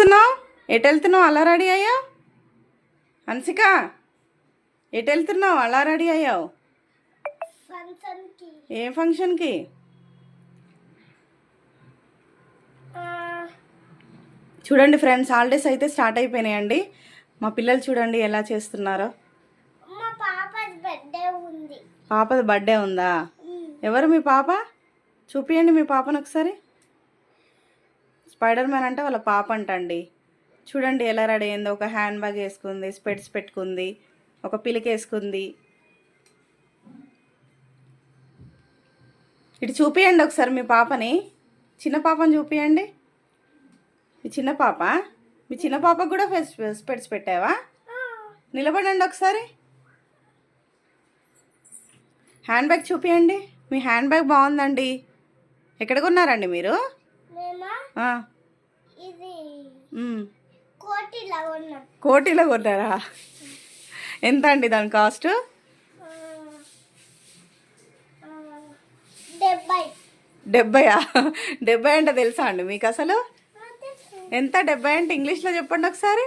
చేస్తున్నావు? ఎటు వెళ్తున్నావు అలా రెడీ అయ్యావు? హన్సిక ఎటు వెళ్తున్నావు అలా రెడీ అయ్యావు? ఏ ఫంక్షన్కి? చూడండి ఫ్రెండ్స్ హాలిడేస్ అయితే స్టార్ట్ అయిపోయినాయండి. మా పిల్లలు చూడండి ఎలా చేస్తున్నారో. పాపది బర్త్డే ఉందా. ఎవరు మీ పాప? చూపియండి మీ పాపను ఒకసారి. స్పైడర్ మ్యాన్ అంటే వాళ్ళ పాప అంటండి. చూడండి ఎలా రెడీ అయిందో. ఒక హ్యాండ్ బ్యాగ్ వేసుకుంది స్పెట్స్ పెట్టుకుంది ఒక పిలికేసుకుంది ఇటు చూపియండి ఒకసారి మీ పాపని. చిన్న పాపని చూపియండి. మీ చిన్న పాప? మీ చిన్న పాపకు కూడా ఫెస్ స్పెట్స్ పెట్టావా? నిలబడండి ఒకసారి. హ్యాండ్ బ్యాగ్ చూపియండి. మీ హ్యాండ్ బ్యాగ్ బాగుందండి. ఎక్కడ కొన్నారండి మీరు? కోటిలో కొన్నారా ఎంత అండి దాని కాస్ట్? డెబ్బయా? డెబ్బై అంటే తెలుసా అండి మీకు అసలు. ఎంత డెబ్బై అంటే ఇంగ్లీష్లో చెప్పండి ఒకసారి.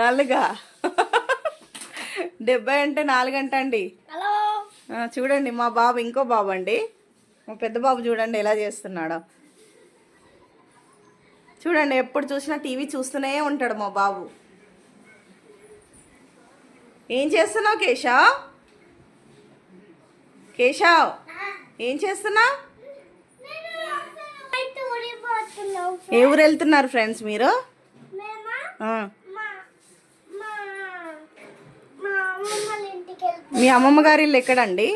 నాలుగా డెబ్బై అంటే నాలుగంట అండి చూడండి మా బాబు ఇంకో బాబు అండి. మా పెద్ద బాబు చూడండి ఎలా చేస్తున్నాడో. చూడండి ఎప్పుడు చూసినా టీవీ చూస్తూనే ఉంటాడు మా బాబు. ఏం చేస్తున్నావు కేశవ్? కేశవ్ ఏం చేస్తున్నావు? ఏ ఊరు వెళ్తున్నారు ఫ్రెండ్స్ మీరు మేమా ఆ, మా మా మా అమ్మమ్మ వాళ్ళ ఇంటికి వెళ్తాం మీ అమ్మమ్మ గారి ఇల్లు ఎక్కడండి?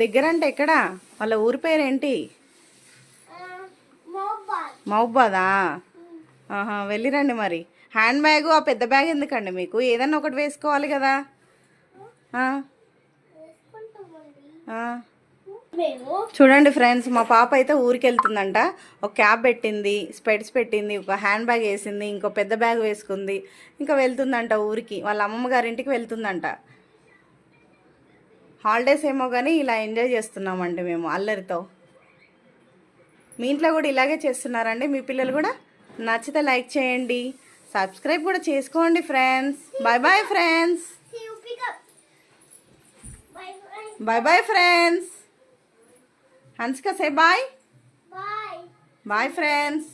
దగ్గర అంటే ఎక్కడా? వాళ్ళ ఊరి పేరేంటి? మహబాదా. ఆహా వెళ్ళిరండి మరి. హ్యాండ్ బ్యాగ్ ఆ పెద్ద బ్యాగ్ ఎందుకండి మీకు? ఏదన్నా ఒకటి వేసుకోవాలి కదా. చూడండి ఫ్రెండ్స్ మా పాప అయితే ఊరికి వెళ్తుందంట ఒక క్యాప్ పెట్టింది స్పెట్స్ పెట్టింది ఒక హ్యాండ్ బ్యాగ్ వేసింది ఇంకో పెద్ద బ్యాగ్ వేసుకుంది. ఇంకా వెళ్తుందంట ఊరికి. వాళ్ళ అమ్మమ్మ గారింటికి వెళ్తుందంట. హాలిడేస్ ఏమో కానీ ఇలా ఎంజాయ్ చేస్తున్నామండి మేము అల్లరితో. మీ ఇంట్లో కూడా ఇలాగే చేస్తున్నారండి మీ పిల్లలు కూడా? నచ్చితే లైక్ చేయండి సబ్స్క్రైబ్ కూడా చేసుకోండి friends bye bye friends. Bye bye friends Hansika say bye. Bye friends